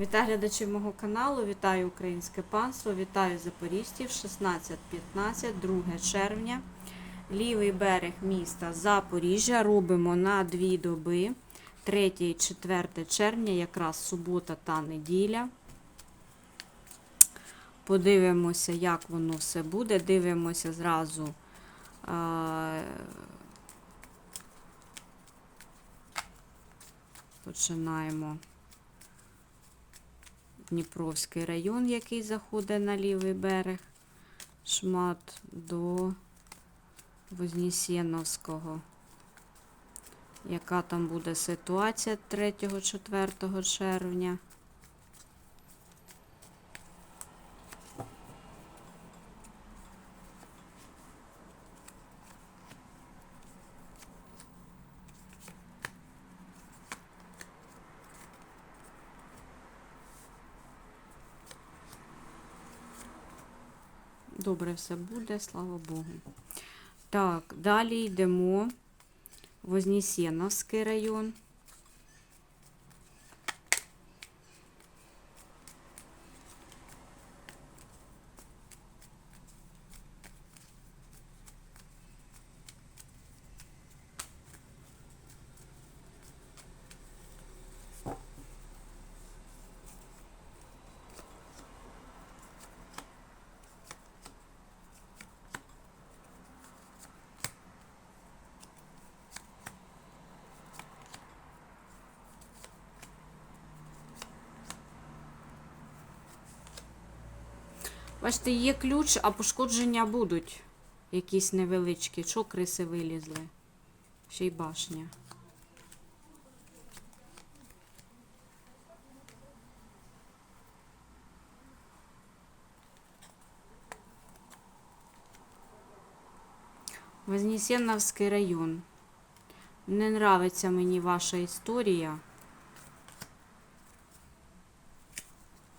Вітаю глядачів мого каналу, вітаю українське панство, вітаю запоріжців 16-15, 2 червня. Лівий берег міста Запоріжжя робимо на дві доби. 3 і 4 червня, якраз субота та неділя. Подивимося, як воно все буде. Дивимося зразу. е, Починаємо. Дніпровський район, який заходить на лівий берег, шмат до Вознесеновського. Яка там буде ситуація 3-4 червня? Добре все буде, слава Богу. Так, далі йдемо. Вознесеновський район. Бачите, є ключ, а пошкодження будуть якісь невеличкі. Що криси вилізли? Ще й башня. Вознесеновський район. Не нравиться мені ваша історія.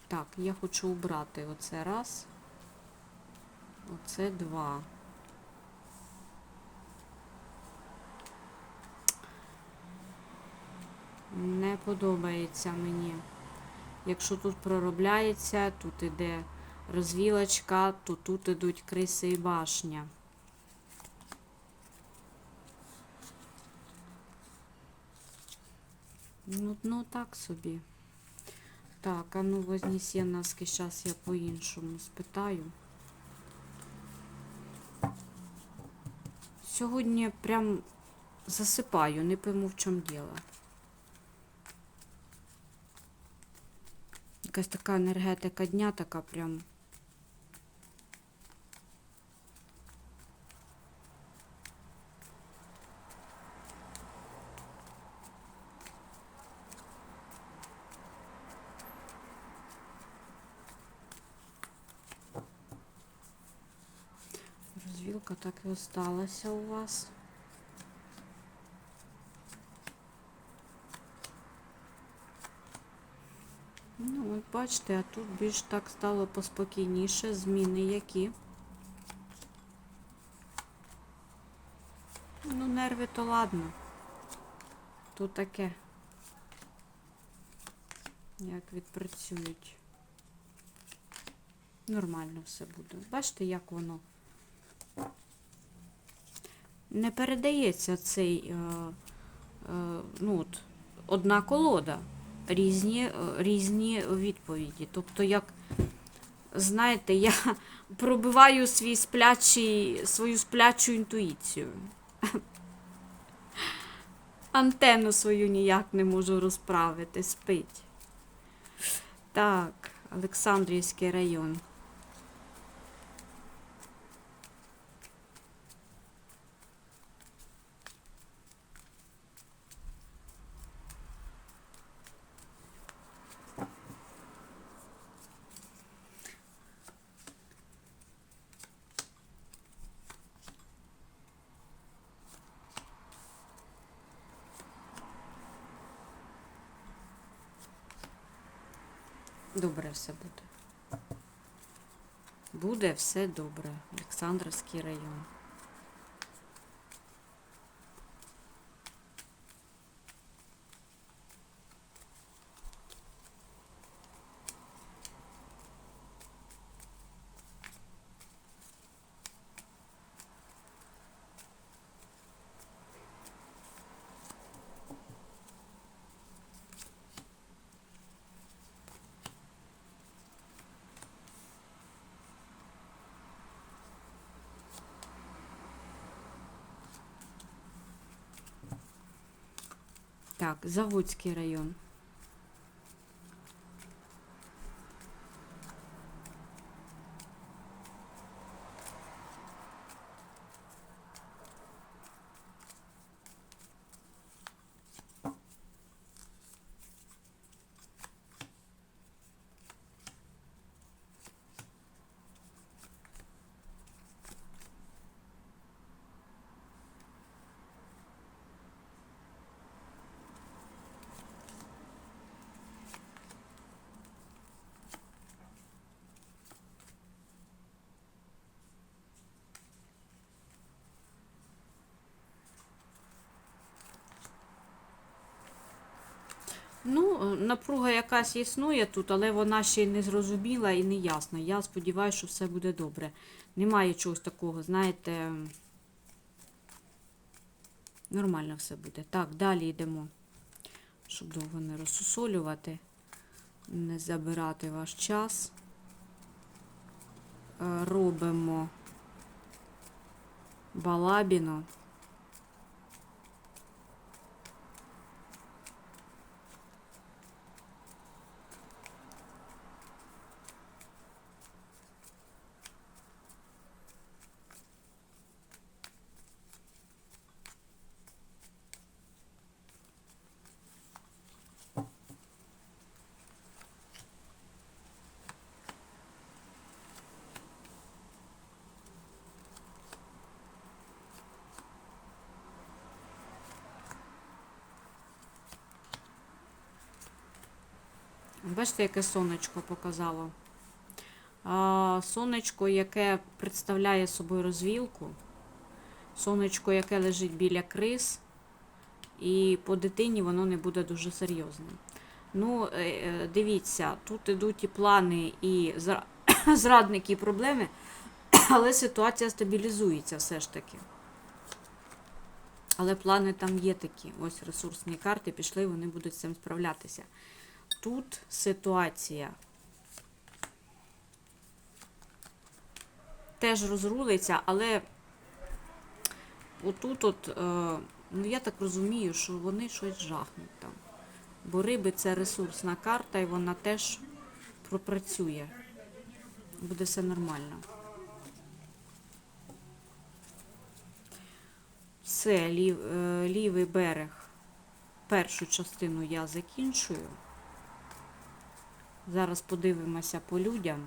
Так, я хочу убрати оце раз. Оце два. Не подобається мені. Якщо тут проробляється, тут іде розвілочка, то тут ідуть криси і башня. Ну, ну так собі. Так, а ну Вознесеновський, зараз я по-іншому спитаю. Сьогодні прям засипаю, не пойму в чому діло. Якась така енергетика дня, така прям. Розвілка так і осталася у вас. Ну, от бачите, а тут більш так стало поспокійніше. Зміни які. Ну, нерви то ладно. Тут таке. Як відпрацюють. Нормально все буде. Бачите, як воно не передається цей е, е, ну, от, одна колода, різні, е, різні відповіді. Тобто, як, знаєте, я пробиваю свій сплячий, свою сплячу інтуїцію. Антенну свою ніяк не можу розправити, спить. Так, Олександрівський район. Добре все буде. Буде все добре. Олександровський район. Так, Заводський район. Ну, е, напруга якась існує тут, але вона ще й не зрозуміла і не ясна. Я сподіваюся, що все буде добре. Немає чогось такого, знаєте. Нормально все буде. Так, далі йдемо. Щоб довго не розсусолювати, не забирати ваш час. Е, Робимо балабіно. Бачите, яке сонечко показало. Сонечко, яке представляє собою розвілку. Сонечко, яке лежить біля крис. І по дитині воно не буде дуже серйозним. Ну, е, е, дивіться, тут ідуть і плани, і зрадники, і проблеми, але ситуація стабілізується все ж таки. Але плани там є такі. Ось ресурсні карти пішли, вони будуть з цим справлятися. Тут ситуація теж розрулиться, але отут, от, е, ну я так розумію, що вони щось жахнуть там. Бо риби це ресурсна карта, і вона теж пропрацює. Буде все нормально. Все, лів, е, лівий берег. Першу частину я закінчую. Зараз подивимося по людям.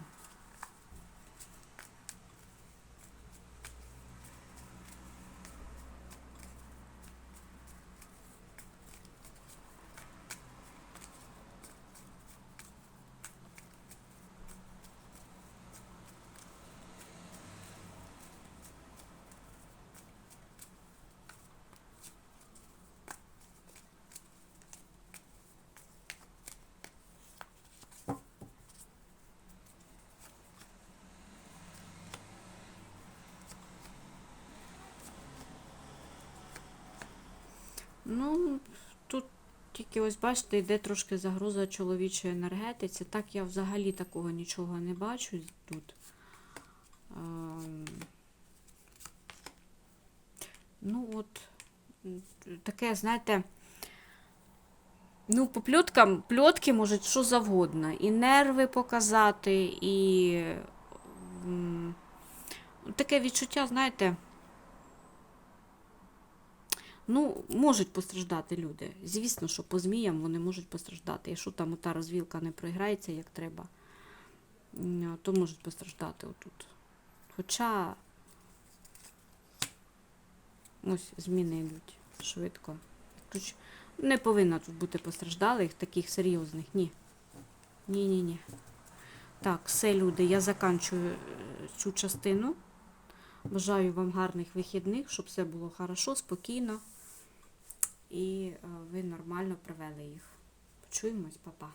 Ну, тут тільки ось бачите, йде трошки загроза чоловічої енергетиці. Так я взагалі такого нічого не бачу тут. Ем, Ну, от таке, знаєте, ну, по пльоткам, пльотки можуть що завгодно. І нерви показати, і таке відчуття, знаєте. Ну, можуть постраждати люди. Звісно, що по зміям вони можуть постраждати. Якщо там та розвілка не програється як треба, то можуть постраждати отут. Хоча ось зміни йдуть швидко. Тут не повинно тут бути постраждалих, таких серйозних. Ні. Ні-ні-ні. Так, все, люди, я заканчую е, цю частину. Бажаю вам гарних вихідних, щоб все було хорошо, спокійно. І е, ви нормально провели їх. Почуємось, па-па.